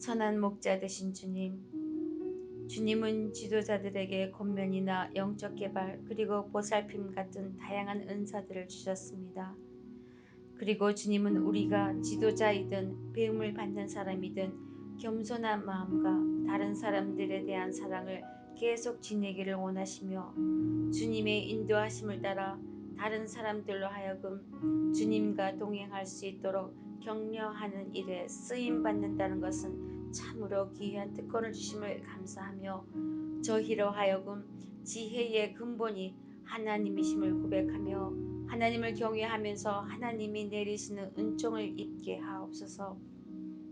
선한 목자 되신 주님. 주님은 지도자들에게 권면이나 영적 개발 그리고 보살핌 같은 다양한 은사들을 주셨습니다. 그리고 주님은 우리가 지도자이든 배움을 받는 사람이든 겸손한 마음과 다른 사람들에 대한 사랑을 계속 지내기를 원하시며 주님의 인도하심을 따라 다른 사람들로 하여금 주님과 동행할 수 있도록 격려하는 일에 쓰임 받는다는 것은 참으로 귀한 특권을 주심을 감사하며 저희로 하여금 지혜의 근본이 하나님이심을 고백하며 하나님을 경외하면서 하나님이 내리시는 은총을 입게 하옵소서.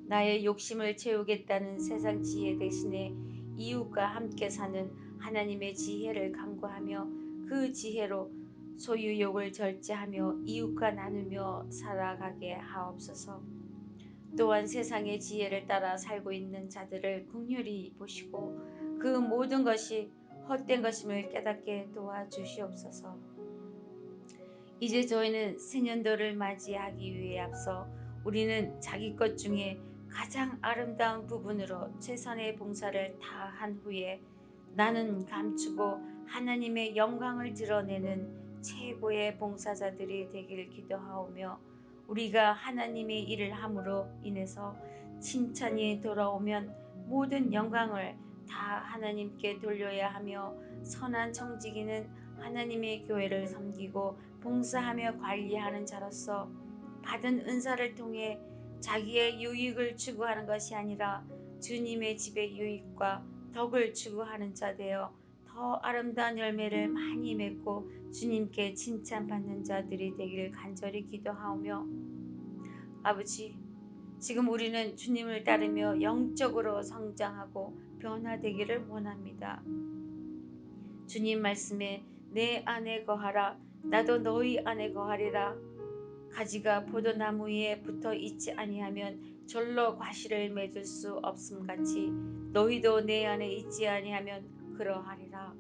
나의 욕심을 채우겠다는 세상 지혜 대신에 이웃과 함께 사는 하나님의 지혜를 강구하며 그 지혜로 소유욕을 절제하며 이웃과 나누며 살아가게 하옵소서. 또한 세상의 지혜를 따라 살고 있는 자들을 긍휼히 보시고 그 모든 것이 헛된 것임을 깨닫게 도와주시옵소서. 이제 저희는 새년도를 맞이하기 위해 앞서 우리는 자기 것 중에 가장 아름다운 부분으로 최선의 봉사를 다한 후에 나는 감추고 하나님의 영광을 드러내는 최고의 봉사자들이 되기를 기도하오며 우리가 하나님의 일을 함으로 인해서 칭찬이 돌아오면 모든 영광을 다 하나님께 돌려야 하며 선한 청지기는 하나님의 교회를 섬기고 봉사하며 관리하는 자로서 받은 은사를 통해 자기의 유익을 추구하는 것이 아니라 주님의 집의 유익과 덕을 추구하는 자 되어 더 아름다운 열매를 많이 맺고 주님께 칭찬받는 자들이 되기를 간절히 기도하오며 아버지 지금 우리는 주님을 따르며 영적으로 성장하고 변화되기를 원합니다. 주님 말씀에 내 안에 거하라 나도 너희 안에 거하리라 가지가 포도나무 위에 붙어 있지 아니하면 절로 과실을 맺을 수 없음 같이 너희도 내 안에 있지 아니하면 그러하리라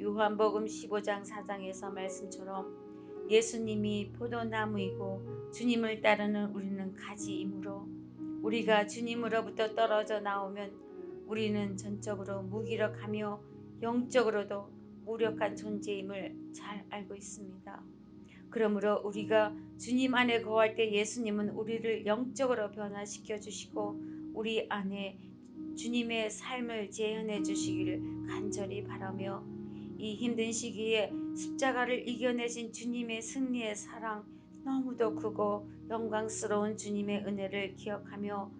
요한복음 15장 4장에서 말씀처럼 예수님이 포도나무이고 주님을 따르는 우리는 가지이므로 우리가 주님으로부터 떨어져 나오면 우리는 전적으로 무기력하며 영적으로도 무력한 존재임을 잘 알고 있습니다. 그러므로 우리가 주님 안에 거할 때 예수님은 우리를 영적으로 변화시켜 주시고 우리 안에 주님의 삶을 재현해 주시기를 간절히 바라며 이 힘든 시기에 십자가를 이겨내신 주님의 승리의 사랑 너무도 크고 영광스러운 주님의 은혜를 기억하며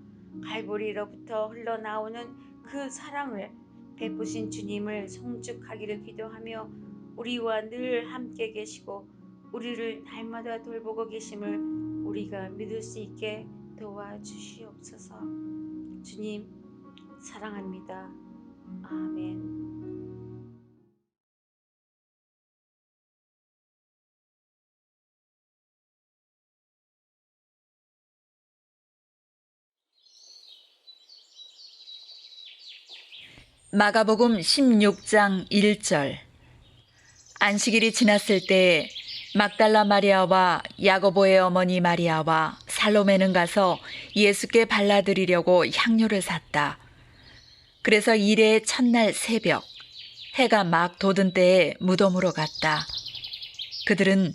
갈보리로부터 흘러나오는 그 사랑을 베푸신 주님을 송축하기를 기도하며 우리와 늘 함께 계시고 우리를 날마다 돌보고 계심을 우리가 믿을 수 있게 도와주시옵소서. 주님 사랑합니다. 아멘. 마가복음 16장 1절 안식일이 지났을 때 막달라 마리아와 야고보의 어머니 마리아와 살로메는 가서 예수께 발라드리려고 향료를 샀다. 그래서 일의 첫날 새벽 해가 막 돋은 때에 무덤으로 갔다. 그들은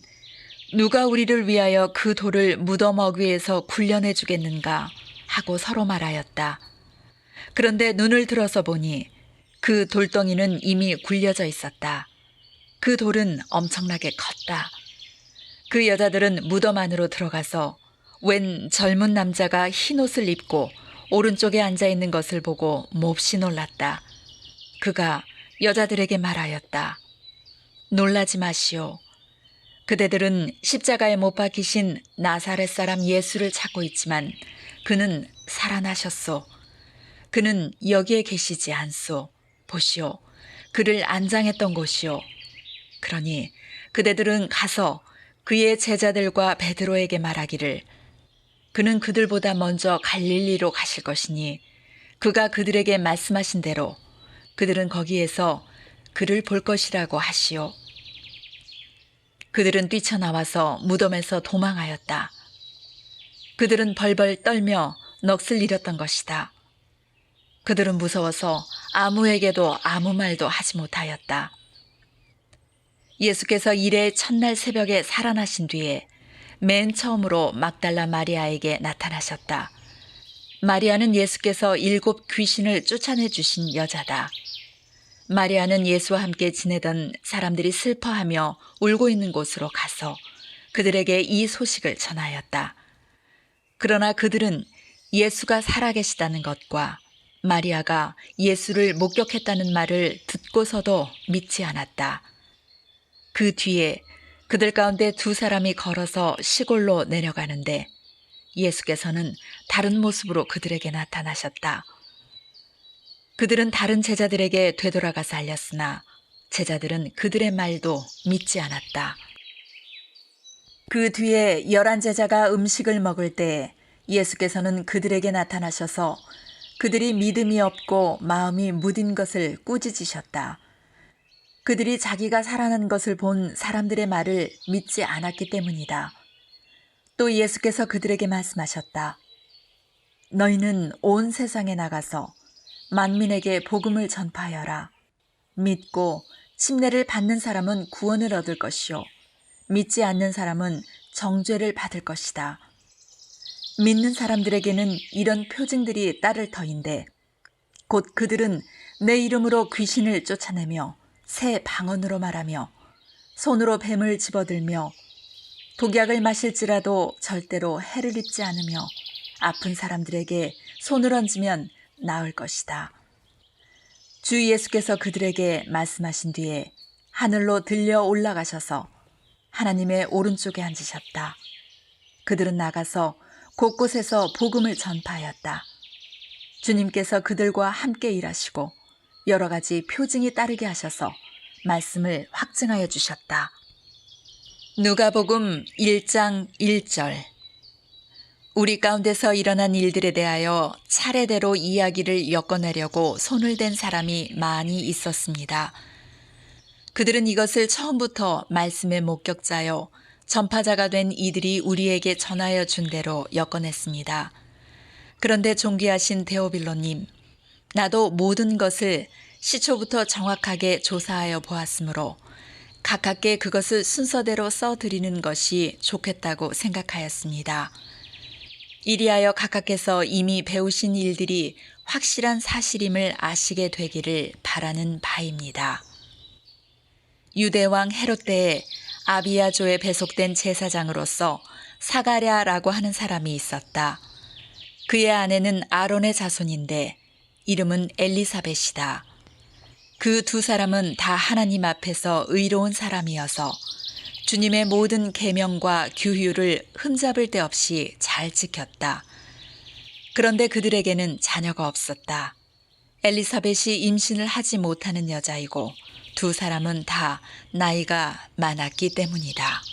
누가 우리를 위하여 그 돌을 무덤 어귀에서 굴려내 주겠는가 하고 서로 말하였다. 그런데 눈을 들어서 보니 그 돌덩이는 이미 굴려져 있었다. 그 돌은 엄청나게 컸다. 그 여자들은 무덤 안으로 들어가서 웬 젊은 남자가 흰 옷을 입고 오른쪽에 앉아 있는 것을 보고 몹시 놀랐다. 그가 여자들에게 말하였다. 놀라지 마시오. 그대들은 십자가에 못 박히신 나사렛 사람 예수를 찾고 있지만 그는 살아나셨소. 그는 여기에 계시지 않소. 보시오. 그를 안장했던 곳이오. 그러니 그대들은 가서 그의 제자들과 베드로에게 말하기를 그는 그들보다 먼저 갈릴리로 가실 것이니 그가 그들에게 말씀하신 대로 그들은 거기에서 그를 볼 것이라고 하시오. 그들은 뛰쳐나와서 무덤에서 도망하였다. 그들은 벌벌 떨며 넋을 잃었던 것이다. 그들은 무서워서 아무에게도 아무 말도 하지 못하였다. 예수께서 일의 첫날 새벽에 살아나신 뒤에 맨 처음으로 막달라 마리아에게 나타나셨다. 마리아는 예수께서 일곱 귀신을 쫓아내 주신 여자다. 마리아는 예수와 함께 지내던 사람들이 슬퍼하며 울고 있는 곳으로 가서 그들에게 이 소식을 전하였다. 그러나 그들은 예수가 살아계시다는 것과 마리아가 예수를 목격했다는 말을 듣고서도 믿지 않았다. 그 뒤에 그들 가운데 두 사람이 걸어서 시골로 내려가는데 예수께서는 다른 모습으로 그들에게 나타나셨다. 그들은 다른 제자들에게 되돌아가서 알렸으나 제자들은 그들의 말도 믿지 않았다. 그 뒤에 열한 제자가 음식을 먹을 때 예수께서는 그들에게 나타나셔서 그들이 믿음이 없고 마음이 무딘 것을 꾸짖으셨다. 그들이 자기가 살아난 것을 본 사람들의 말을 믿지 않았기 때문이다. 또 예수께서 그들에게 말씀하셨다. 너희는 온 세상에 나가서 만민에게 복음을 전파하여라. 믿고 침례를 받는 사람은 구원을 얻을 것이요. 믿지 않는 사람은 정죄를 받을 것이다. 믿는 사람들에게는 이런 표징들이 따를 터인데 곧 그들은 내 이름으로 귀신을 쫓아내며 새 방언으로 말하며 손으로 뱀을 집어들며 독약을 마실지라도 절대로 해를 입지 않으며 아픈 사람들에게 손을 얹으면 나을 것이다. 주 예수께서 그들에게 말씀하신 뒤에 하늘로 들려 올라가셔서 하나님의 오른쪽에 앉으셨다. 그들은 나가서 곳곳에서 복음을 전파하였다. 주님께서 그들과 함께 일하시고 여러 가지 표징이 따르게 하셔서 말씀을 확증하여 주셨다. 누가복음 1장 1절 우리 가운데서 일어난 일들에 대하여 차례대로 이야기를 엮어내려고 손을 댄 사람이 많이 있었습니다. 그들은 이것을 처음부터 말씀의 목격자요, 전파자가 된 이들이 우리에게 전하여 준 대로 엮어냈습니다. 그런데 존귀하신 데오빌로님, 나도 모든 것을 시초부터 정확하게 조사하여 보았으므로 가깝게 그것을 순서대로 써드리는 것이 좋겠다고 생각하였습니다. 이리하여 각각께서 이미 배우신 일들이 확실한 사실임을 아시게 되기를 바라는 바입니다. 유대왕 헤롯 때에 아비야조에 배속된 제사장으로서 사가랴라고 하는 사람이 있었다. 그의 아내는 아론의 자손인데 이름은 엘리사벳이다. 그 두 사람은 다 하나님 앞에서 의로운 사람이어서 주님의 모든 계명과 규율을 흠잡을 데 없이 잘 지켰다. 그런데 그들에게는 자녀가 없었다. 엘리사벳이 임신을 하지 못하는 여자이고 두 사람은 다 나이가 많았기 때문이다.